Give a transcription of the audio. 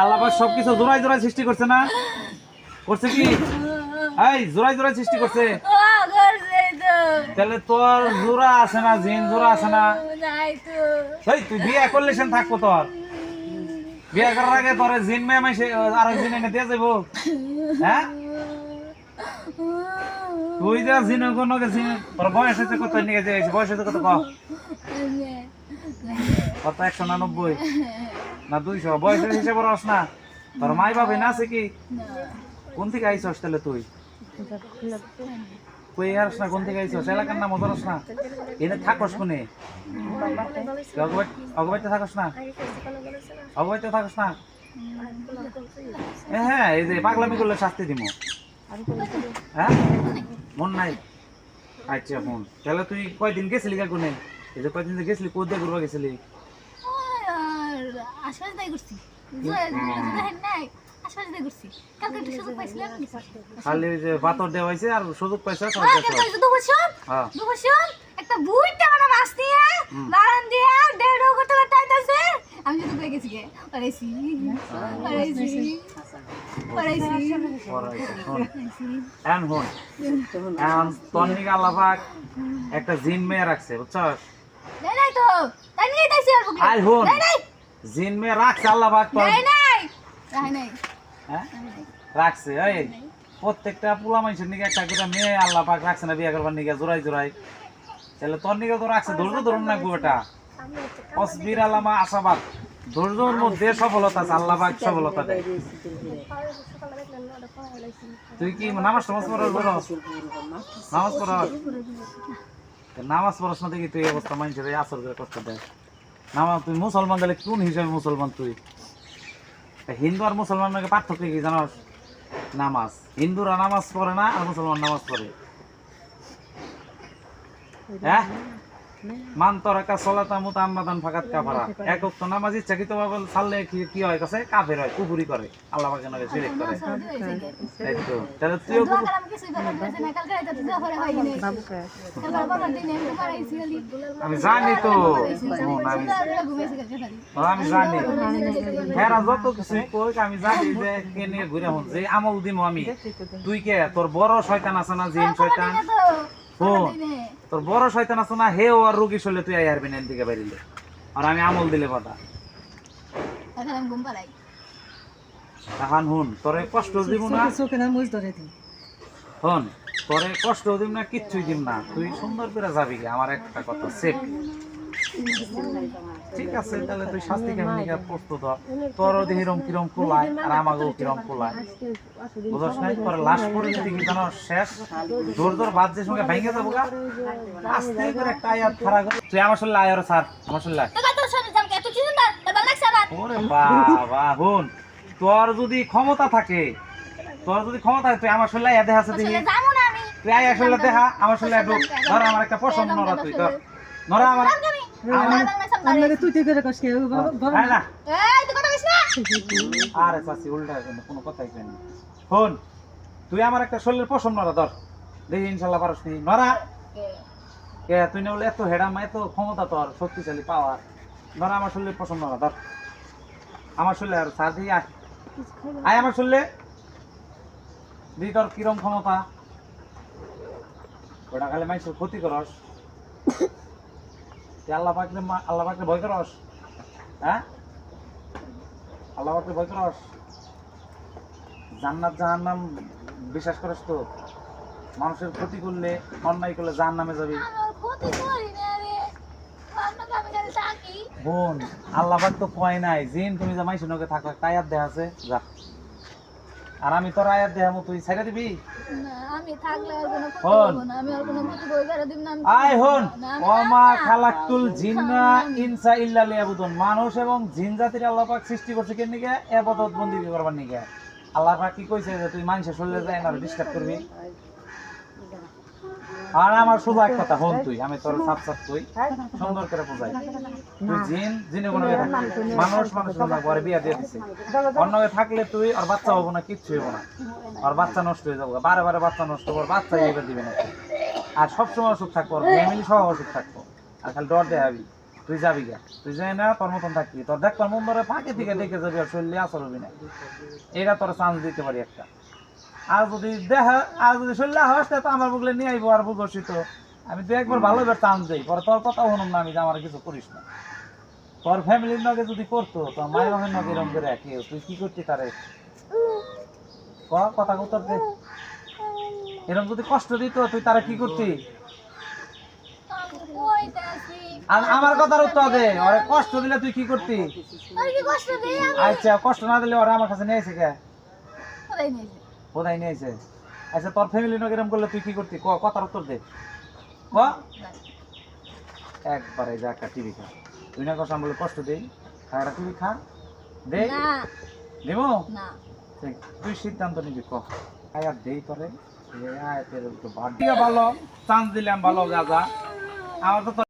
আল্লাহ সবকিছু জোড়াই জোড়াই সৃষ্টি করছে না? করছে কি? এই জোড়াই জোড়াই সৃষ্টি করছে। তাহলে তোর জোড়া আছে না, জিন জোড়া আছে না? এই, তুই বিয়ে করলে থাকব তোর। বিয়ে করার আগে তোর জিন মেয়ে মাইসে আর জিন এনে দিয়ে যাব হ্যাঁ? তুই যা জিন কোন জিন তোর বয়স হয়েছে কত? নিয়ে যাইছি বয়স হয়েছে কত কত? একশো নানব্বই না, দুইশো। বয়সের হিসেবে রস না। তোর মাই বাবা না আছে কি? কোন থেকে আইসস তাহলে তুই? কই আরস না, কোন থেকে আইসস এলাকার নাম ধরস না? এনে থাকস কোনে? অগবাইতে থাকস না? অগবাইতে থাকস না? হ্যাঁ এই যে পাগলামি করলে শাস্তি দিব হ্যাঁ? মন নাই। আচ্ছা ফোন তাহলে তুই কয়দিন গেছিলি কোনে এই যে কয়দিন গেছিলি কোথায় ঘুরবা গেছিলি? আশপাশ দায় করছি খালি যে পাথর দেওয়া হয়েছে আর সুযোগ পাইছে হ্যাঁ, একটা বুইটা মানে মাছ দিয়ে বারান দিয়ে দেড় করতে আমি তো পেয়ে গেছি গে। পড়াইছে। এখন শোন। এখন তোর নিকে একটা জিন মেয়ে রাখছে বুঝছস? নাই নাই তো। তাইছি আর বুকে আই হন। জিন মেয়ে রাখছে আল্লাহ পাক তোর। নাই নাই। নাই নাই। হ্যাঁ? রাখছে এই। প্রত্যেকটা পোলা মানুষের নিকে একটা করে মেয়ে আল্লাহ পাক রাখছে না বিয়ে করবার নিকে জোড়াই জোড়াই। তাহলে তোর নিকে তো রাখছে ধৈর্য ধরুন না এটা। অসবির আলামা আশাবাদ। ধৈর্যর মধ্যে সফলতা আছে, আল্লাহ পাক সফলতা দেয়। তুই কি নামাজ টামাজ পড়ার নামাজ পড়ার? নামাজ পড়ার সময় দেখি তুই অবস্থা এই আসর করে কষ্ট দেয়। নামাজ তুই মুসলমান তাহলে কোন হিসাবে মুসলমান তুই? হিন্দু আর মুসলমানের পার্থক্য কি জানাস? নামাজ। হিন্দুরা নামাজ পড়ে না, আর মুসলমান নামাজ পড়ে। হ্যাঁ? মান তরাকা সলাতা মুতাম্মাদান ফাকাত কাফারা। একক তো নামাজ ইচ্ছাকৃত ভাবে ছাড়লে কি কি হয় কাছে? কাফের হয় কুফুরি করে। আল্লাহ পাকের নামে শিরক করে। তাই তো। তাহলে হয় বাবার দিনে আমি জানি তো। আমি জানি। হ্যাঁ যত কিছু কই আমি জানি যে কে নিয়ে ঘুরে হন যে আমল দিমু আমি। তুই কে? তোর বড় শয়তান আছে না জিন শয়তান? শোন তোর বড় শয়তান আছে না হে ও আর রুগী শরীরে তুই আই আরবি না এদিকে দিকে আর আমি আমল দিলে কথা এখন আমি ঘুম পাড়াই। এখন হুন তোরে কষ্ট দিব না। চোখে না মুজ ধরে দিই। হন তোরে কষ্ট দিব না কিচ্ছুই দিব না। তুই সুন্দর করে যাবি আমার একটা কথা সেফ। ঠিক আছে তাহলে তুই শাস্তি কেমন প্রস্তুত হ। তোরও দেহিরম কিরম কুলায় আর আমাকেও কিরম কুলায়? বুঝছ নাই? তোর লাশ পরে যদি কি জানো শেষ জোর জোর বাদ যে সঙ্গে ভেঙে যাব গা। আস্তে করে একটা আয়াত খারাপ তুই আমার শরীরে আয় ওরে স্যার আমার আমার ওরে বাবা হুন। তোর যদি ক্ষমতা থাকে তোর যদি ক্ষমতা থাকে তুই আমার শরীরে আয় দেখা আছে দেখি আসলে না আমি। তুই আয় আসলে দেখা আমার একটু ধর আমার একটা পছন্দ নড়া তুই ধর। নড়া আমার আমার তুই তুই করে কষ্ট কে? বড় আয় না। এই তুই কথা কইছ না। আরে চাচি উল্টা কোনো কথাই কই না শোন তুই আমার একটা শরীরের পশম নড়া ধর। দেখি ইনশাল্লাহ পারস নি। নড়া। কে? তুই না বলে এত হেডাম এত ক্ষমতা তোর শক্তিশালী পাওয়ার ধর আমার শরীরের পশম নড়া ধর। আমার শরীরে আর সার দিয়ে আয়। আয় আমার শরীরে। দি তোর কিরম ক্ষমতা? ওটা খালি মানুষের ক্ষতি করস। আল্লাহ পাকলে মা- আল্লাহ পাকলে ভয় করস হ্যাঁ? আল্লাহ পাকলে ভয় করস। জান্নাত জাহান্নাম বিশ্বাস করস তো। মানুষের ক্ষতি করলে অন্যায় করলে জাহান্নামে যাবি। আমার ক্ষতি করি না রে। আপনাকে আমি খালি থাকি। বোন আল্লাহ পাক তো কয় নাই জিন তুমি যে মাইসের নকে থাকো আয়াত দেয়া আছে যা। আর আমি তোর আয়াত দেখাবো তুই ছেড়ে দিবি? না আমি থাকলে আর কোনো ক্ষতি হন। করব না। আমি আর কোনো ক্ষতি বই করে দিব না। আমি হন। ওমা না, না। খালাক্তুল জিন্না ইনসা ইল্লা লিয়াবুদুন। মানুষ এবং জিন জাতির আল্লাহ পাক সৃষ্টি করছে কেন নিকে বন্দি করবার নিকে আল্লাহ পাক কি কইছে যে তুই মানুষের শরীরে যায় না ডিস্টার্ব করবি? আর আমার শুধু এক কথা হন তুই আমি তোর সাপ সাপ তুই। সুন্দর করে বোঝাই। তুই জিন জিনে কোনো মানুষ মানুষ না ঘরে বিয়া দিয়ে দিছে। অন্য থাকলে তুই আর বাচ্চা হব না কিচ্ছু হব না। আর বাচ্চা নষ্ট হয়ে যাব। বারে বারে বাচ্চা নষ্ট করব বাচ্চা এবার দিবে না। আর সবসময় অসুখ থাকব ফ্যামিলি সহ অসুখ থাকব। আর খালি ডর দেখাবি তুই যাবি গা। তুই যাই না তোর মতন থাকবি। তোর দেখ তোর ধরে ফাঁকে থেকে দেখে যাবি আর শরীরে আসর হবি না। এটা তোর চান্স দিতে পারি একটা। আর যদি দেখা আর যদি শরীরে হাস তো আমার বুকলে নিয়ে আইবো আর বুঝছি আমি তুই একবার ভালো এবার চান্স দিই পরে তোর কথা শুনুন না আমি যে আমার কিছু করিস না। তোর ফ্যামিলির নগে যদি করতো তোর মায়ের বাপের নগে এরকম করে কেউ তুই কি করতি তারে? কথা উত্তর দে এরকম যদি কষ্ট দিত তুই তারা কি করতি? তো আর আমার কথার উত্তর দে ওরে কষ্ট দিলে তুই কি করতি? আর কি কষ্ট দেই আমি? আচ্ছা কষ্ট না দিলে ওরা আমার কাছে নিয়ে এসে কে? কোথায় নিয়েছে নিয়ে আচ্ছা তোর ফ্যামিলি নগে এরকম করলে তুই কি করতি? ক কথার উত্তর দে। ক? একবারে যা একটা টিভি খা। তুই না কথা বলে কষ্ট দেই। একটা টিভি খা। দে। দেবো? তুই সিদ্ধান্ত নিবি ক। আয়ার দেই তোরে। এ আয়াতের তো বাদ দিয়া ভালো। চান্স দিলাম ভালো গাজা আমার তো তোর